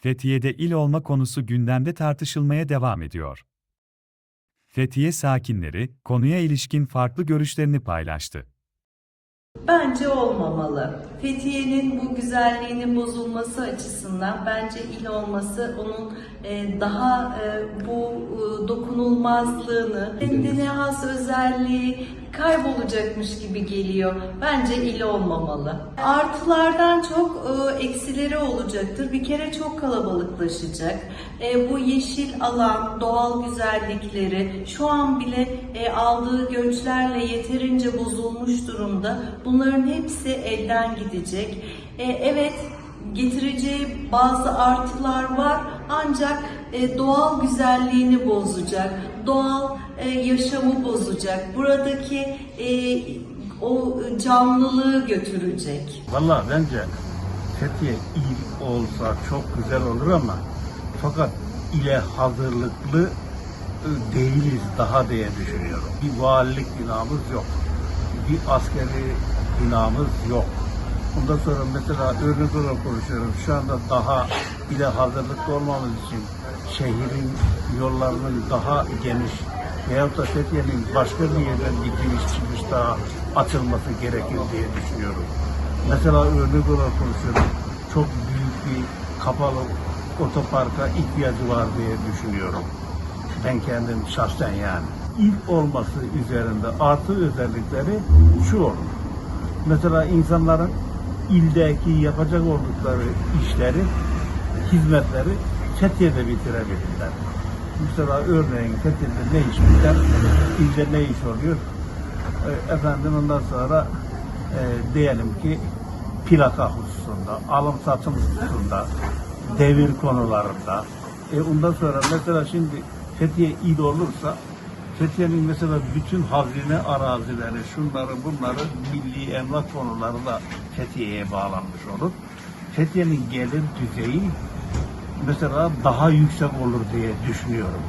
Fethiye'de il olma konusu gündemde tartışılmaya devam ediyor. Fethiye sakinleri konuya ilişkin farklı görüşlerini paylaştı. Bence olmamalı. Fethiye'nin bu güzelliğinin bozulması açısından bence il olması onun e, daha e, bu e, dokunulmazlığını, kendine has özelliği kaybolacakmış gibi geliyor. Bence il olmamalı. Artılardan çok eksileri olacaktır. Bir kere çok kalabalıklaşacak. Bu yeşil alan, doğal güzellikleri şu an bile aldığı göçlerle yeterince bozulmuş durumda. Bunların hepsi elden gidecek. E, evet getireceği bazı artılar var ancak e, doğal güzelliğini bozacak, doğal e, yaşamı bozacak, buradaki e, o canlılığı götürecek. Valla bence Fethiye il olsa çok güzel olur ama fakat ile hazırlıklı e, değiliz daha diye düşünüyorum. Bir valilik binamız yok. Bir askeri binamız yok. Ondan sonra mesela örnek olarak konuşuyorum. Şu anda daha ile hazırlıklı olmamız için şehrin yollarının daha geniş veyahut da Fethiye'nin başka bir yerden giriş çıkış daha açılması gerekir diye düşünüyorum. Mesela örnek olarak konuşuyorum. Çok büyük bir kapalı otoparka ihtiyacı var diye düşünüyorum. Ben kendim şahsen yani. İl olması üzerinde artı özellikleri şu olur. Mesela insanların ildeki yapacak oldukları işleri, hizmetleri Fethiye'de bitirebilirler. Mesela örneğin Fethiye'de ne iş biter, ilde ne iş oluyor? E, efendim ondan sonra e, diyelim ki plaka hususunda, alım satım hususunda, devir konularında. E, ondan sonra mesela şimdi Fethiye il olursa Fethiye'nin mesela bütün hazine arazileri, şunları bunları milli emlak konuları da Fethiye'ye bağlanmış olur. Fethiye'nin gelir düzeyi mesela daha yüksek olur diye düşünüyorum.